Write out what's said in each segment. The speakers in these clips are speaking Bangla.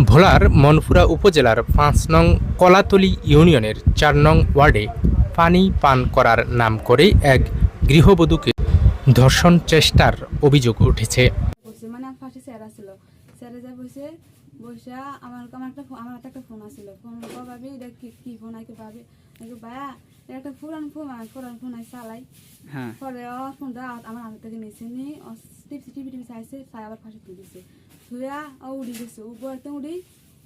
ভোলার মনপুরা উপজেলার পাঁচ নং কলাতলি ইউনিয়নের চার নং ওয়ার্ডে পানি পান করার নাম করে এক গৃহবধূকে ধর্ষণ চেষ্টার অভিযোগ উঠেছে। মানে আমার পাশে স্যার আসছিল স্যারে যা বসে বসে আমার আমার একটা আমার হাতে একটা ফোন আসছিল ফোন ভাবি এটা কি কি ফোন আইকে ভাবি। আমি ভাইয়া এটা একটা পুরান ফোন পুরান ফোন আই চালাই হ্যাঁ। পরে ও ফোনটা আমার হাত থেকে নিয়েছে নি। চাইছে চাই আবার ধুয়া উড়ি গেছে। উপরতে উড়ি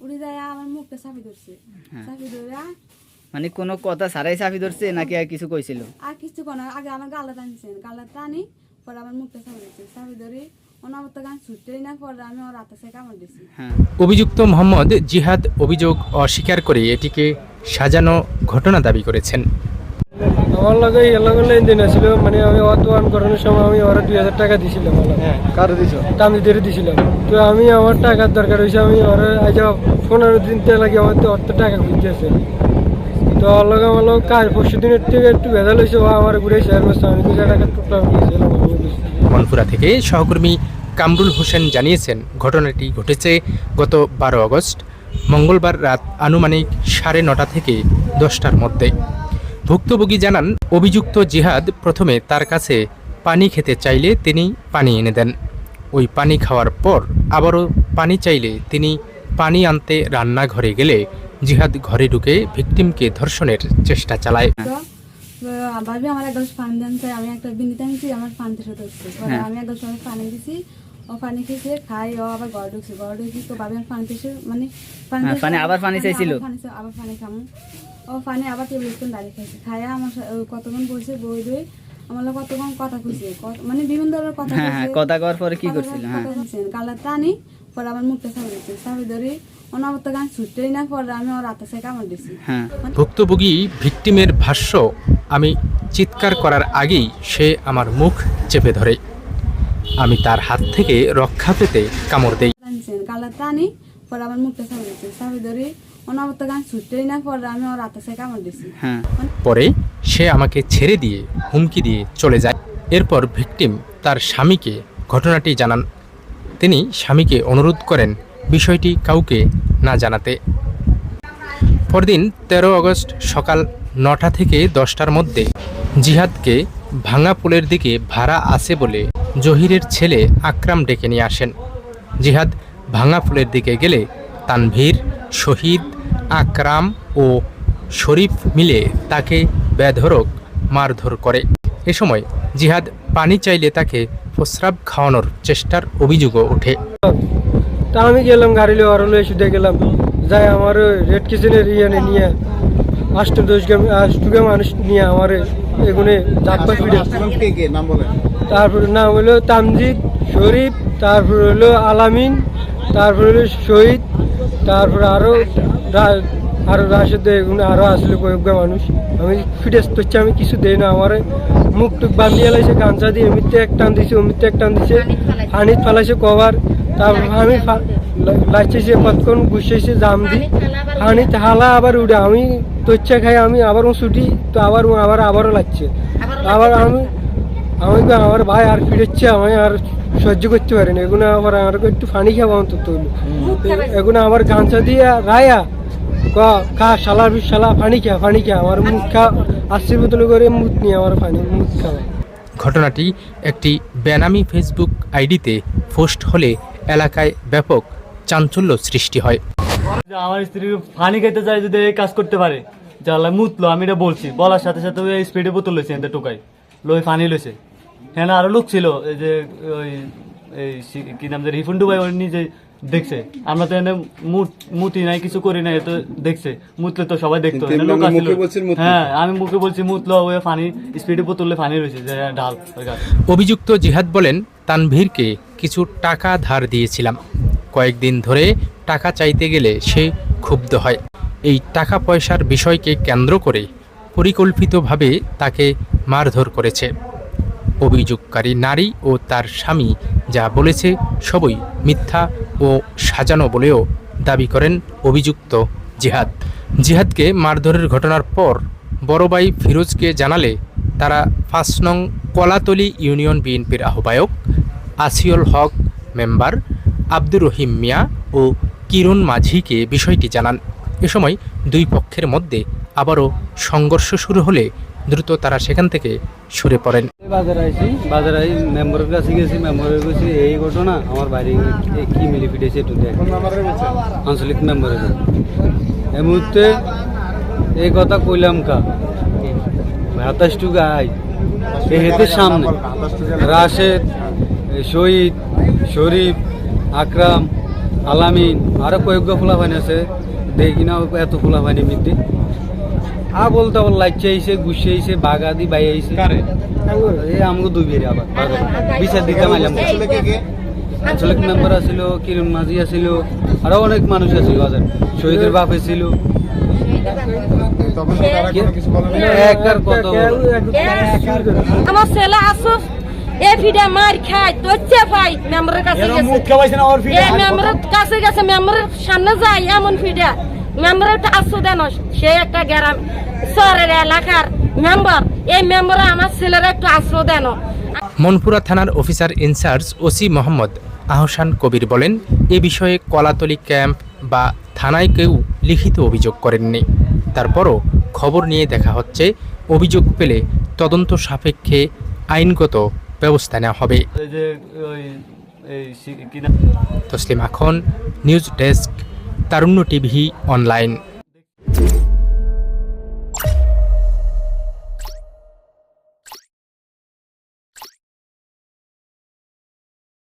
উড়ি যায় আমার মুখটা চাপি ধরছে। হ্যাঁ। চাপি ধরে মানে কোনো কথা সারাই চাপি ধরছে নাকি আর কিছু কইছিল? আর কিছু কোন আগে আমার গালা টানছেন গালা টানি পরে আমার মুখটা চাপি ধরছে। চাপি ধরে হ্যাঁ। অভিযুক্ত মোহাম্মদ জিহাদ অভিযোগ অস্বীকার করে এটিকে সাজানো ঘটনা দাবি করেছেন। আমার লগে এর লগে লেনদেন আছিল মানে আমি অত আন করানোর সময় আমি ওরা দুই হাজার টাকা দিছিলাম হ্যাঁ কার দিছ? তামদিদের দিছিলাম। তো আমি আমার টাকার দরকার হয়েছে আমি ওরা আজ পনেরো দিন তে লাগে আমার তো অত টাকা খুঁজতেছে। তো ওর লগে আমার লগে কাজ পরশু দিনের থেকে একটু ভেজাল হয়েছে ও আমার ঘুরে শেয়ার করছে আমি দুই হাজার টাকা টোটাল দিয়েছিলাম মনপুরা থেকে সহকর্মী কামরুল হোসেন জানিয়েছেন ঘটনাটি ঘটেছে গত বারো আগস্ট মঙ্গলবার রাত আনুমানিক সাড়ে নটা থেকে দশটার মধ্যে। ভুক্তভোগী জানান অভিযুক্ত জিহাদ প্রথমে তার কাছে পানি খেতে চাইলে তিনি পানি এনে দেন। ওই পানি খাওয়ার পর আবারও পানি চাইলে তিনি পানি আনতে রান্নাঘরে গেলে জিহাদ ঘরে ঢুকে ভিকটিমকে ধর্ষণের চেষ্টা চালায়। আমার পানি আমি একটা আনছি আমার পানিতে সাথে হচ্ছে। পরে হ্যাঁ। আমি এক গ্লাস অনেক পানি দিছি ও পানি খেয়েছে খাই ও আবার ঘর ঢুকছে ঘর ঢুকছি তো ভাবি আমার পানিতে মানে হ্যাঁ, পানি আবার পানি চাইছিল? আবার পানি খামু। ও পানি আবার টেবিল স্পুন দাঁড়িয়ে খাইছে। খাইয়া আমার কতক্ষণ বসে বই বই আমার কতক্ষণ কথা কইছে মানে বিভিন্ন ধরনের কথা হ্যাঁ। কথা কওয়ার পরে কি করছিল? হ্যাঁ। কালার টানি পরে আমার মুখটা চাপি দিচ্ছে। চাপি ধরে ওনার গান ছুটতেই না পরে আমি ওর হাতে সে কামড় দিছি হ্যাঁ। ভুক্তভোগী ভিকটিমের ভাষ্য আমি চিৎকার করার আগেই সে আমার মুখ চেপে ধরে। আমি তার হাত থেকে রক্ষা পেতে কামড় দেই। কালার টানি পরে আমার মুখটা চাপি দিচ্ছে ধরে ওনার গান ছুটতেই না পরে আমি ওর হাতে সে কামড় দিছি। হ্যাঁ। পরে সে আমাকে ছেড়ে দিয়ে হুমকি দিয়ে চলে যায়। এরপর ভিকটিম তার স্বামীকে ঘটনাটি জানান। তিনি স্বামীকে অনুরোধ করেন বিষয়টি কাউকে না জানাতে। পরদিন তেরো আগস্ট সকাল নটা থেকে দশটার মধ্যে জিহাদকে ভাঙা পুলের দিকে ভাড়া আছে বলে জহিরের ছেলে আকরাম ডেকে নিয়ে আসেন। জিহাদ ভাঙা ফুলের দিকে গেলে তানভীর, শহীদ, আকরাম ও শরীফ মিলে তাকে বেধরক মারধর করে। এ সময় জিহাদ পানি চাইলে তাকে প্রস্রাব খাওয়ানোর চেষ্টার অভিযোগও ওঠে। তা আমি গেলাম, গাড়ি লিয়ে ওরা লয়ে শুধু গেলাম যাই আমার রেড কিচেনের ইয়ে নিয়ে। আষ্ট দশ গ্রাম আষ্টুকে মানুষ নিয়ে আমার এগুনে চাপ্পা নাম তারপরে নাম হলো তামজিদ শরীফ তারপর হলো আলামিন তারপর হলো শহীদ তারপর আরও রা- আরও রাশেদ এগুলো আরও আসলে কয়েকটা মানুষ। আমি ফিটেস করছি আমি কিছু দেই না আমার মুখ টুক বান্ধিয়ে লাইছে গামছা দিয়ে এমনিতে এক টান দিছে অমিতে এক টান দিছে পানিত ফালাইছে কভার তারপর আমি লাইছে কতক্ষণ গুছাইছে জাম দি পানিত হালা আবার উঠে আমি তৈচ্ছা খাই আমি আবার ছুটি তো আবার ও আবার আবারও লাগছে। আবার আমি আমি তো আমার ভাই আর ফিরেছে আমি আর সহ্য করতে পারিনি এগুলো আবার আমার একটু পানি খাব অন্তত হইল। এগুলো আমার গামছা দিয়ে রায়া ক খা শালার বি শালা পানি খা পানি খা আমার মুখ খা আশির বোতল করে মুখ নিয়ে আমার পানি মুখ খাওয়া। ঘটনাটি একটি বেনামি ফেসবুক আইডিতে পোস্ট হলে এলাকায় ব্যাপক চাঞ্চল্য সৃষ্টি হয়। আমার স্ত্রী পানি খেতে চাই যদি এই কাজ করতে পারে জানলা মুতলো আমি এটা বলছি। বলার সাথে সাথে ওই স্পিডে বোতল লইছে এতে টোকাই লই পানি লইছে। হ্যাঁ আরও লোক ছিল এই যে ওই এই কি নাম যে রিফুন ডুবাই ওই নিজে দেখছে। আমরা তো এনে মুত মুতি নাই কিছু করি নাই তো দেখছে। মুতলে তো সবাই দেখতো লোক আসছিল। হ্যাঁ আমি মুখে বলছি মুতলো ওই পানি স্পিডে বোতলে পানি রয়েছে যে ঢাল অভিযুক্ত জিহাদ বলেন তানভীরকে কিছু টাকা ধার দিয়েছিলাম। কয়েকদিন ধরে টাকা চাইতে গেলে সে ক্ষুব্ধ হয়। এই টাকা পয়সার বিষয়কে কেন্দ্র করে পরিকল্পিতভাবে তাকে মারধর করেছে। অভিযোগকারী নারী ও তার স্বামী যা বলেছে সবই মিথ্যা ও সাজানো বলেও দাবি করেন অভিযুক্ত জিহাদ। জিহাদকে মারধরের ঘটনার পর বড় ভাই ফিরোজকে জানালে তারা পাঁচ নং কলাতলি ইউনিয়ন বিএনপির আহ্বায়ক আসিউল হক মেম্বার আব্দুর রহিম মিয়া ও কিরণ মাঝিকে বিষয়টি জানান। এ সময় দুই পক্ষের মধ্যে আবারও সংঘর্ষ শুরু হলে দ্রুত তারা সেখান থেকে সরে পড়েন। বাজারে আইছি বাজারে আই মেম্বারের কাছে গেছি মেম্বারের কাছে এই ঘটনা আমার বাড়ি এ কি মিলি ফিটেছে একটু দেখ আঞ্চলিক মেম্বারের এই মুহূর্তে এই কথা কইলাম কা? হাতাশ টু গাই এই হেতের সামনে। রাশেদ এই শহীদ শরীফ আকরাম আলামিন আরও কয়েকগো ফুলাফানি আছে। দেখি না এত ফুলাফানি মিদ্দি আ বলতে বল লাইচে আইছে গুছে আইছে বাগাদি বাই আইছে। এই আমগো দুই বেরি আবার বিচার দিতে মাইলাম। আঞ্চলিক মেম্বার আছিল কিরণ মাঝি আছিল আরও অনেক মানুষ আছিল বাজার। শহীদের বাপ ছিল আমার ছেলে আসুস এ ফিডে মার খায় পাই মেম্বারের কাছে গেছে। এই মেম্বারের কাছে গেছে মেম্বারের সামনে যায় এমন ফিডে। মেম্বারের একটা আসু দেন সে একটা গ্রাম শহরের এলাকার মেম্বার। এই মেম্বারে আমার ছেলের একটু আশ্রয় দেন মনপুরা থানার officer in charge OC Mohammad Ahsan Kabir বলেন এ বিষয়ে কলাতলি ক্যাম্প বা থানায় কেউ লিখিত অভিযোগ করেননি। তারপরও খবর নিয়ে দেখা হচ্ছে অভিযোগ পেলে তদন্ত সাপেক্ষে আইনগত ব্যবস্থা নেওয়া হবে। Taslim Akhon news desk Tarunya TV online.